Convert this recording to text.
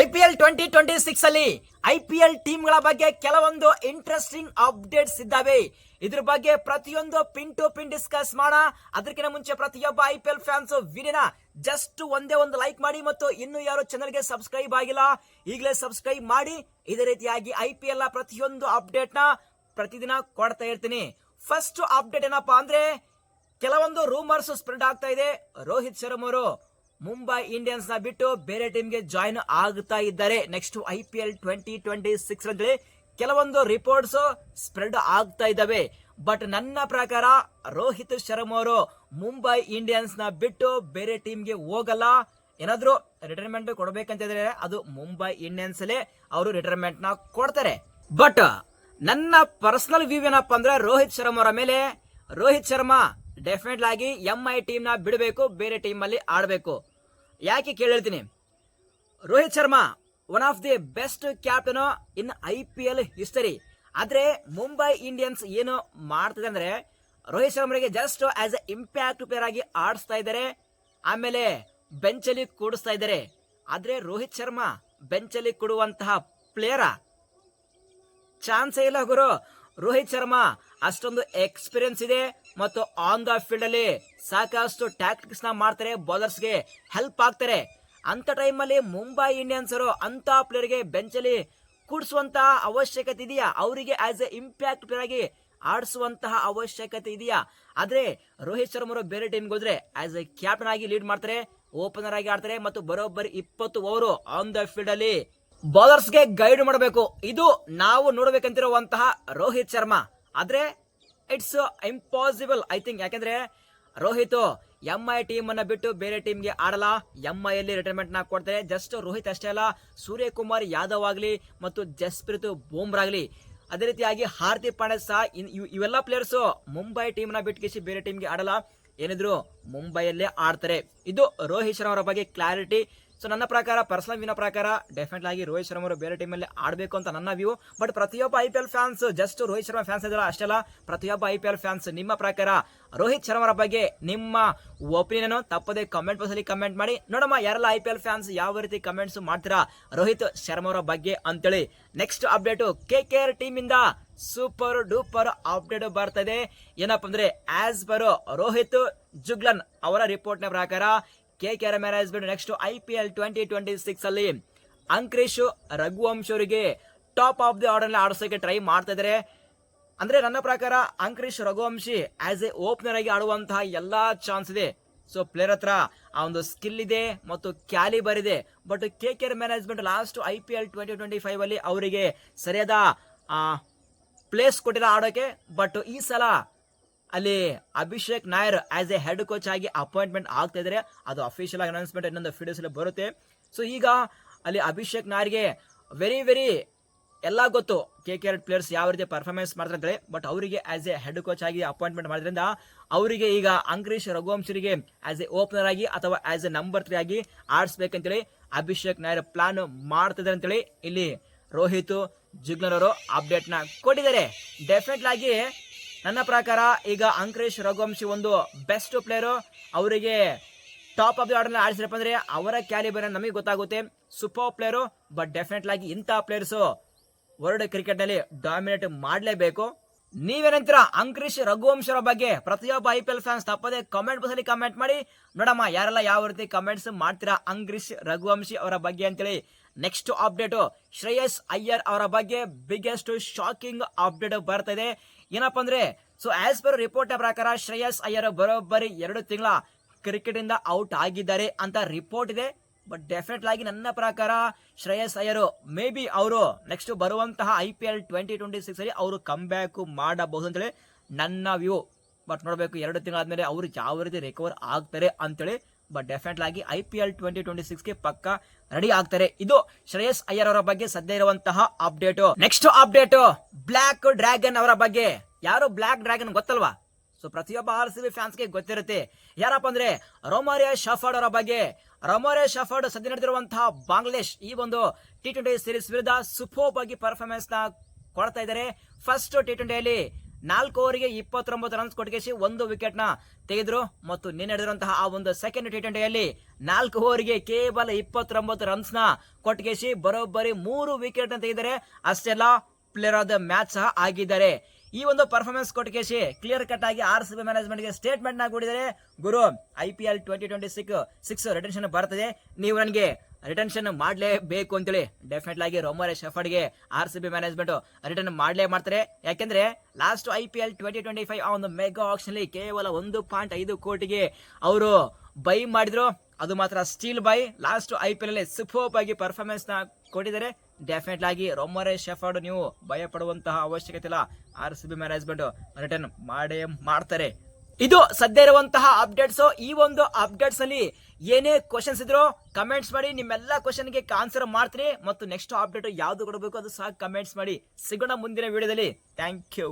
I P L twenty twenty six ಅಲ್ಲಿ I P L ಟೀಮ್ಗಳ ಬಗ್ಗೆ ಕೆಲವೊಂದು ಇಂಟ್ರೆಸ್ಟಿಂಗ್ ಅಪ್ಡೇಟ್ಸ್ ಇದ್ದಾವೆ. ಇದ್ರ ಬಗ್ಗೆ ಪ್ರತಿಯೊಂದು ಪಿನ್ ಟು ಪಿನ್ ಡಿಸ್ಕಸ್ ಮಾಡ. ಅದಕ್ಕಿಂತ ಮುಂಚೆ ಪ್ರತಿಯೊಬ್ಬ ಐ ಪಿ ಎಲ್ ಫ್ಯಾನ್ಸ್ ವಿಡಿಯೋನ ಜಸ್ಟ್ ಒಂದೇ ಒಂದು ಲೈಕ್ ಮಾಡಿ ಮತ್ತು ಇನ್ನು ಯಾರು ಚಾನಲ್ಗೆ ಸಬ್ಸ್ಕ್ರೈಬ್ ಆಗಿಲ್ಲ, ಈಗಲೇ ಸಬ್ಸ್ಕ್ರೈಬ್ ಮಾಡಿ. ಇದೇ ರೀತಿಯಾಗಿ ಐ ಪಿ ಎಲ್ ಪ್ರತಿಯೊಂದು ಅಪ್ಡೇಟ್ನ ಪ್ರತಿದಿನ ಕೊಡ್ತಾ ಇರ್ತೀನಿ. ಫಸ್ಟ್ ಅಪ್ಡೇಟ್ ಏನಪ್ಪಾ ಅಂದ್ರೆ, ಕೆಲವೊಂದು ರೂಮರ್ಸ್ ಸ್ಪ್ರೆಡ್ ಆಗ್ತಾ ಇದೆ. ರೋಹಿತ್ ಶರ್ಮ ಅವರು ಮುಂಬೈ ಇಂಡಿಯನ್ಸ್ನ ಬಿಟ್ಟು ಬೇರೆ ಟೀಮ್ಗೆ ಜಾಯಿನ್ ಆಗ್ತಾ ಇದ್ದಾರೆ. Next I P L twenty twenty six ಅಂತೇಳಿ ಕೆಲವೊಂದು ರಿಪೋರ್ಟ್ಸ್ ಸ್ಪ್ರೆಡ್ ಆಗ್ತಾ ಇದ್ದಾವೆ. ಬಟ್ ನನ್ನ ಪ್ರಕಾರ ರೋಹಿತ್ ಶರ್ಮ ಅವರು ಮುಂಬೈ ಇಂಡಿಯನ್ಸ್ನ ಬಿಟ್ಟು ಬೇರೆ ಟೀಮ್ಗೆ ಹೋಗಲ್ಲ. ಏನಾದರೂ ರಿಟೈರ್ಮೆಂಟ್ ಕೊಡ್ಬೇಕಂತಿದ್ರೆ ಅದು ಮುಂಬೈ ಇಂಡಿಯನ್ಸ್ ಅಲ್ಲೇ ಅವರು ರಿಟೈರ್ಮೆಂಟ್ನ ಕೊಡ್ತಾರೆ. ಬಟ್ ನನ್ನ ಪರ್ಸನಲ್ ವ್ಯೂ ಏನಪ್ಪ ಅಂದ್ರೆ ರೋಹಿತ್ ಶರ್ಮ ಅವರ ಮೇಲೆ. ರೋಹಿತ್ ಶರ್ಮಾ ಡೆಫಿನೆಟ್ ಆಗಿ ಎಂ ಐ ಟೀಮ್ನ ಬಿಡಬೇಕು, ಬೇರೆ ಟೀಮ್ ಅಲ್ಲಿ ಆಡಬೇಕು. ಯಾಕೆ ಕೇಳಿರ್ತೀನಿ Rohit Sharma one of the best captain in I P L history ಆದ್ರೆ ಮುಂಬೈ ಇಂಡಿಯನ್ಸ್ ಏನು ಮಾಡ್ತಿದೆ ಅಂದ್ರೆ, Rohit ಶರ್ಮರಿಗೆ just as a impact player ಆಗಿ ಆಡಿಸ್ತಾ ಇದ್ದಾರೆ. ಆಮೇಲೆ ಬೆಂಚಲ್ಲಿ ಕೂಡಿಸ್ತಾ ಇದ್ದಾರೆ. ಆದ್ರೆ ರೋಹಿತ್ ಶರ್ಮಾ ಬೆಂಚಲ್ಲಿ ಕೊಡುವಂತಹ ಪ್ಲೇಯರಾ ಚಾನ್ಸೇ ಇಲ್ಲ ಗುರು. ರೋಹಿತ್ ಶರ್ಮಾ ಅಷ್ಟೊಂದು ಎಕ್ಸ್ಪೀರಿಯನ್ಸ್ ಇದೆ. ಮತ್ತು ಆನ್ ದ ಫೀಲ್ಡ್ ಅಲ್ಲಿ ಸಾಕಷ್ಟು ಟ್ಯಾಕ್ಟಿಕ್ಸ್ನ ಮಾಡ್ತಾರೆ ಬೌಲರ್ಸ್ಗೆ ಹೆಲ್ಪ್ ಆಗ್ತಾರೆ. ಅಂತ ಟೈಮಲ್ಲಿ ಮುಂಬೈ ಇಂಡಿಯನ್ಸ್ ಅವರು ಅಂತ ಪ್ಲೇಯರ್ಗೆ ಬೆಂಚಲ್ಲಿ ಕೂಡಿಸುವಂತಹ ಅವಶ್ಯಕತೆ ಇದೆಯಾ? ಅವರಿಗೆ ಆಸ್ ಎ ಇಂಪ್ಯಾಕ್ಟ್ ಪ್ಲೇಯರ್ ಆಗಿ ಆಡಿಸುವಂತಹ ಅವಶ್ಯಕತೆ ಇದೆಯಾ? ಆದ್ರೆ ರೋಹಿತ್ ಶರ್ಮಾ ಅವರು ಬೇರೆ ಟೀಮ್ಗೆ ಹೋದ್ರೆ ಆಸ್ ಎ ಕ್ಯಾಪ್ಟನ್ ಆಗಿ ಲೀಡ್ ಮಾಡ್ತಾರೆ ಓಪನರ್ ಆಗಿ ಆಡ್ತಾರೆ ಮತ್ತು ಬರೋಬ್ಬರಿ ಇಪ್ಪತ್ತು ಓವರ್ ಆನ್ ದ ಫೀಲ್ಡ್ ಅಲ್ಲಿ ಬೌಲರ್ಸ್ಗೆ ಗೈಡ್ ಮಾಡಬೇಕು. ಇದು ನಾವು ನೋಡಬೇಕಂತಿರುವಂತಹ ರೋಹಿತ್ ಶರ್ಮಾ. ಆದ್ರೆ ಇಟ್ಸ್ ಇಂಪಾಸಿಬಲ್ ಐ ಥಿಂಕ್ ಯಾಕಂದ್ರೆ ರೋಹಿತ್ ಎಂ ಐ ಟೀಮ್ ಅನ್ನ ಬಿಟ್ಟು ಬೇರೆ ಟೀಮ್ಗೆ ಆಡಲ್ಲ. ಎಂ ಐ ಅಲ್ಲಿ ರಿಟೈರ್ಮೆಂಟ್ನ ಕೊಡ್ತಾರೆ. ಜಸ್ಟ್ ರೋಹಿತ್ ಅಷ್ಟೇ ಅಲ್ಲ, ಸೂರ್ಯಕುಮಾರ್ ಯಾದವ್ ಆಗಲಿ ಮತ್ತು ಜಸ್ಪ್ರೀತ್ ಬೂಮ್ರಾ ಆಗಲಿ. ಅದೇ ರೀತಿಯಾಗಿ ಹಾರ್ದಿಕ್ ಪಾಂಡ್ಯ ಸಹ ಇವೆಲ್ಲ ಪ್ಲೇಯರ್ಸ್ ಮುಂಬೈ ಟೀಮ್ನ ಬಿಟ್ಟು ಬೇರೆ ಟೀಮ್ಗೆ ಆಡಲ್ಲ. ಏನಿದ್ರು ಮುಂಬೈಯಲ್ಲೇ ಆಡ್ತಾರೆ. ಇದು ರೋಹಿತ್ ಶರ್ಮಾ ಅವರ ಬಗ್ಗೆ ಕ್ಲಾರಿಟಿ ಸೊ ನನ್ನ ಪ್ರಕಾರ ಪರ್ಸನಲ್ ವಿನ ಪ್ರಕಾರ ಡೆಫಿನೆಟ್ ಆಗಿ ರೋಹಿತ್ ಶರ್ಮ ಅವರು ಬೇರೆ ಟೀಮಲ್ಲಿ ಆಡಬೇಕು ಅಂತ ನನ್ನ ವ್ಯೂ ಬಟ್ ಪ್ರತಿಯೊಬ್ಬ I P L fans just Rohit Sharma fans ಇದಲ್ಲ ಅಷ್ಟೆಲ್ಲ. ಪ್ರತಿಯೊಬ್ಬ ಐ ಪಿ ಎಲ್ ಫ್ಯಾನ್ಸ್ ನಿಮ್ಮ ಪ್ರಕಾರ ರೋಹಿತ್ ಶರ್ಮರ ಬಗ್ಗೆ ನಿಮ್ಮ ಒಪಿನಿಯನ್ ತಪ್ಪದೆ ಕಮೆಂಟ್ ಬಾಕ್ಸ್ ಅಲ್ಲಿ ಕಮೆಂಟ್ ಮಾಡಿ. ನೋಡಮ್ಮ, ಯಾರೆಲ್ಲ ಐ ಪಿ ಎಲ್ ಫ್ಯಾನ್ಸ್ ಯಾವ ರೀತಿ ಕಮೆಂಟ್ಸ್ ಮಾಡ್ತೀರಾ ರೋಹಿತ್ ಶರ್ಮರ ಬಗ್ಗೆ ಅಂತೇಳಿ. Next update K K R team ಇಂದ ಸೂಪರ್ ಡೂಪರ್ ಅಪ್ಡೇಟ್ ಬರ್ತಾ ಇದೆ ಏನಪ್ಪ ಅಂದ್ರೆ ಆಸ್ ಪರ್ ರೋಹಿತ್ ಜುಗ್ಲನ್ ಅವರ ರಿಪೋರ್ಟ್ನ ಪ್ರಕಾರ K K R management next I P L twenty twenty six ಅಲ್ಲಿ ಅಂಕ್ರೀಶ್ ರಘುವಂಶ್ ಅವರಿಗೆ ಟಾಪ್ ಆಫ್ ದಿ ಆರ್ಡರ್ ಆಡಿಸೋಕೆ ಟ್ರೈ ಮಾಡ್ತಾ ಇದ್ದಾರೆ ಅಂದ್ರೆ ನನ್ನ ಪ್ರಕಾರ Angkrish Raghuvanshi as a opener ಆಗಿ ಆಡುವಂತಹ ಎಲ್ಲಾ ಚಾನ್ಸ್ ಇದೆ. ಸೊ ಪ್ಲೇಯರ್ ಹತ್ರ ಆ ಒಂದು ಸ್ಕಿಲ್ ಇದೆ ಮತ್ತು ಕ್ಯಾಲಿಬರ್ ಇದೆ. But K K R management last I P L twenty twenty five ಅಲ್ಲಿ ಅವರಿಗೆ ಸರಿಯಾದ ಪ್ಲೇಸ್ ಕೊಟ್ಟಿಲ್ಲ ಆಡೋಕೆ. ಬಟ್ ಈ ಸಲ ಅಲ್ಲಿ Abhishek Nayar as a head coach ಆಗಿ ಅಪಾಯಿಂಟ್ಮೆಂಟ್ ಆಗ್ತಾ ಇದ್ದಾರೆ ಅದು ಅಫಿಷಿಯಲ್ ಆಗಿ ಅನೌನ್ಸ್ಮೆಂಟ್ ಇನ್ನೊಂದು ಫೀಡರ್ಸ್ ಅಲ್ಲಿ ಬರುತ್ತೆ. ಸೊ ಈಗ ಅಲ್ಲಿ ಅಭಿಷೇಕ್ ನಾಯರ್ಗೆ ವೆರಿ ವೆರಿ ಎಲ್ಲ ಗೊತ್ತು ಕೆ ಕೆ ಆರ್ ಪ್ಲೇಯರ್ಸ್ ಯಾವ ರೀತಿ ಪರ್ಫಾರ್ಮೆನ್ಸ್ ಮಾಡ್ತಾರೆ ಬಟ್ ಅವರಿಗೆ ಆಸ್ ಎ ಹೆಡ್ ಕೋಚ್ ಆಗಿ ಅಪಾಯಿಂಟ್ಮೆಂಟ್ ಮಾಡಿದ್ರಿಂದ ಅವರಿಗೆ ಈಗ ಅಂಕ್ರೀಶ್ ರಘುವಂಶರಿಗೆ ಆಸ್ ಎ ಓಪನರ್ ಆಗಿ ಅಥವಾ ಆಸ್ ಎ ನಂಬರ್ ತ್ರೀ ಆಗಿ ಆಡಿಸ್ಬೇಕಂತೇಳಿ ಅಭಿಷೇಕ್ ನಾಯರ್ ಪ್ಲಾನ್ ಮಾಡ್ತಿದ್ದಾರೆ ಅಂತೇಳಿ ಇಲ್ಲಿ ರೋಹಿತ್ ಜುಗ್ನರ್ ಅವರು ಅಪ್ಡೇಟ್ನ ಕೊಟ್ಟಿದ್ದಾರೆ. ಡೆಫಿನೆಟ್ ಆಗಿ ನನ್ನ ಪ್ರಕಾರ ಈಗ ಅಂಕರೇಶ್ ರಘುವಂಶಿ ಒಂದು ಬೆಸ್ಟ್ ಪ್ಲೇಯರು ಅವರಿಗೆ ಟಾಪ್ ಆಫ್ ದಿ ಆರ್ಡರ್ ಆಡಿಸಿರಪ್ಪ ಅಂದ್ರೆ ಅವರ ಕ್ಯಾಲಿಬರ್ ನಮಗೆ ಗೊತ್ತಾಗುತ್ತೆ. ಸೂಪರ್ ಪ್ಲೇಯರು ಬಟ್ ಡೆಫಿನೆಟ್ ಆಗಿ ಇಂಥ ಪ್ಲೇಯರ್ಸು ವರ್ಲ್ಡ್ ಕ್ರಿಕೆಟ್ನಲ್ಲಿ ಡಾಮಿನೇಟ್ ಮಾಡಲೇಬೇಕು. ನೀವೇನಂತೀರ ಅಂಕರೀಶ್ ರಘುವಂಶರ ಬಗ್ಗೆ? ಪ್ರತಿಯೊಬ್ಬ ಐ ಪಿ ಎಲ್ ಫ್ಯಾನ್ಸ್ ತಪ್ಪದೆ ಕಮೆಂಟ್ ಬಾಕ್ಸ್ ಅಲ್ಲಿ ಕಮೆಂಟ್ ಮಾಡಿ. ನೋಡಮ್ಮ, ಯಾರೆಲ್ಲ ಯಾವ ರೀತಿ ಕಮೆಂಟ್ಸ್ ಮಾಡ್ತೀರಾ ಅಂಕರೀಶ್ ರಘುವಂಶಿ ಅವರ ಬಗ್ಗೆ ಅಂತೇಳಿ. ನೆಕ್ಸ್ಟ್ ಅಪ್ಡೇಟ್ ಶ್ರೇಯಸ್ ಅಯ್ಯರ್ ಅವರ ಬಗ್ಗೆ ಬಿಗ್ಗೆಸ್ಟ್ ಶಾಕಿಂಗ್ ಅಪ್ಡೇಟ್ ಬರ್ತಾ ಇದೆ ಏನಪ್ಪಾ ಅಂದ್ರೆ ಸೊ ಆಸ್ ಪರ್ ರಿಪೋರ್ಟ್ ಪ್ರಕಾರ ಶ್ರೇಯಸ್ ಅಯ್ಯರ್ ಬರೋಬ್ಬರಿ ಎರಡು ತಿಂಗಳ ಕ್ರಿಕೆಟ್ ಇಂದ ಔಟ್ ಆಗಿದ್ದಾರೆ ಅಂತ ರಿಪೋರ್ಟ್ ಇದೆ. ಬಟ್ ಡೆಫಿನೆಟ್ ಆಗಿ ನನ್ನ ಪ್ರಕಾರ ಶ್ರೇಯಸ್ ಅಯ್ಯರು ಮೇ ಬಿ ಅವರು ನೆಕ್ಸ್ಟ್ ಬರುವಂತಹ I P L twenty twenty six ಅಲ್ಲಿ ಅವರು ಕಮ್ ಬ್ಯಾಕ್ ಮಾಡಬಹುದು ಅಂತೇಳಿ ನನ್ನ ವ್ಯೂ ಬಟ್ ನೋಡಬೇಕು, ಎರಡು ತಿಂಗಳಾದ್ಮೇಲೆ ಅವರು ಯಾವ ರೀತಿ ರಿಕವರ್ ಆಗ್ತಾರೆ ಅಂತೇಳಿ ಬಟ್ ಡೆಫಿನೆಟ್ ಆಗಿ I P L twenty twenty ಸಿಕ್ಸ್ಗೆ ಪಕ್ಕ ರೆಡಿ ಆಗ್ತಾರೆ. ಇದು ಶ್ರೇಯಸ್ ಅಯ್ಯರ್ ಅವರ ಬಗ್ಗೆ ಸದ್ಯ ಇರುವಂತಹ update next update black dragon ಅವರ ಬಗ್ಗೆ. ಯಾರು ಬ್ಲ್ಯಾಕ್ ಡ್ರ್ಯಾಗನ್ ಗೊತ್ತಲ್ವಾ? ಸೊ ಪ್ರತಿಯೊಬ್ಬ ಆರ್ ಸಿ ಬಿ ಫ್ಯಾನ್ಸ್ಗೆ ಗೊತ್ತಿರುತ್ತೆ. ಯಾರಪ್ಪ ಅಂದ್ರೆ ರೋಮಾರಿಯಾ ಶಫರ್ಡ್ ಅವರ ಬಗ್ಗೆ. ರೋಮಾರಿಯಾ ಶಫರ್ಡ್ ಸದ್ಯ ನಡೆದಿರುವಂತಹ ಬಾಂಗ್ಲಾದೇಶ್ ಈ ಒಂದು ಟಿ ಟ್ವೆಂಟಿ ಸೀರೀಸ್ ವಿರುದ್ಧ ಸುಪೋಪ್ ಆಗಿ ಪರ್ಫಾರ್ಮೆನ್ಸ್ನ ಕೊಡ್ತಾ ಇದ್ದಾರೆ. ಫಸ್ಟ್ ಟಿ ಟ್ವೆಂಟಿಯಲ್ಲಿ ನಾಲ್ಕು ಓವರಿಗೆ ಇಪ್ಪತ್ತೊಂಬತ್ತು ರನ್ಸ್ ಕೊಟ್ಟಿಗೆಸಿ ಒಂದು ವಿಕೆಟ್ನ ತೆಗೆದ್ರು. ಮತ್ತು ನಿನ್ನೆ ನಡೆದಿರುವಂತಹ ಆ ಒಂದು ಸೆಕೆಂಡ್ ಟಿ ಟ್ವೆಂಟಿಯಲ್ಲಿ ನಾಲ್ಕು ಓವರಿಗೆ ಕೇವಲ ಇಪ್ಪತ್ತೊಂಬತ್ತು ರನ್ಸ್ನ ಕೊಟ್ಟಿಗೆಸಿ ಬರೋಬ್ಬರಿ ಮೂರು ವಿಕೆಟ್ನ ತೆಗೆದರೆ. ಅಷ್ಟೆಲ್ಲ ಪ್ಲೇಯರ್ ಆಫ್ ದ ಮ್ಯಾಚ್ ಸಹ ಆಗಿದ್ದಾರೆ. ಈ ಒಂದು ಪರ್ಫಾರ್ಮೆನ್ಸ್ ಕೊಟ್ಕೇಶಿ ಕ್ಲಿಯರ್ ಕಟ್ ಆಗಿ ಆರ್ ಸಿ ಬಿ ಮ್ಯಾನೇಜ್ಮೆಂಟ್ಗೆ ಸ್ಟೇಟ್ಮೆಂಟ್ನ ಕೊಟ್ಟಿದ್ದಾರೆ ಗುರು I P L twenty twenty six six retention ಬರ್ತದೆ. ನೀವು ನನಗೆ ರಿಟೆನ್ಷನ್ ಮಾಡಲೇಬೇಕು ಅಂತೇಳಿ ಡೆಫಿನೆಟ್ ಆಗಿ Romario ಶೆಫರ್ಡ್ಗೆ R C B management return ಮಾಡಲೇ ಮಾಡ್ತಾರೆ. ಯಾಕೆಂದ್ರೆ last I P L twenty twenty five ಆ ಒಂದು ಮೆಗಾ ಆಕ್ಷನ್ ಕೇವಲ ಒಂದು ಪಾಯಿಂಟ್ ಐದು ಕೋಟಿಗೆ ಅವರು ಬೈ ಮಾಡಿದ್ರು. ಅದು ಮಾತ್ರ steal buy last I P L ಅಲ್ಲಿ ಸೂಪರ್ ಆಗಿ ಪರ್ಫಾರ್ಮೆನ್ಸ್ನ ಕೊಟ್ಟಿದ್ದಾರೆ. ಡೆಫಿನೆಟ್ ಆಗಿ ರೊಮರೆ ಶೆಫರ್ಡ್ ನೀವು ಭಯ ಪಡುವಂತಹ ಅವಶ್ಯಕತೆ ಇಲ್ಲ. R C B management return ಮಾಡೇ ಮಾಡ್ತಾರೆ. ಇದು ಸದ್ಯ ಇರುವಂತಹ ಅಪ್ಡೇಟ್ಸ್ ಈ ಒಂದು ಅಪ್ಡೇಟ್ಸ್ ಅಲ್ಲಿ ಏನೇ ಕ್ವಶನ್ಸ್ ಇದ್ರು ಕಮೆಂಟ್ಸ್ ಮಾಡಿ, ನಿಮ್ಮೆಲ್ಲ ಕ್ವಶನ್ಗೆ ಆನ್ಸರ್ ಮಾಡ್ತೀನಿ. ಮತ್ತು ನೆಕ್ಸ್ಟ್ ಅಪ್ಡೇಟ್ ಯಾವ್ದು ಕೊಡಬೇಕು ಅದು ಸಹ ಕಮೆಂಟ್ಸ್ ಮಾಡಿ ಸಿಗೋಣ ಮುಂದಿನ ವಿಡಿಯೋದಲ್ಲಿ ಥ್ಯಾಂಕ್ ಯು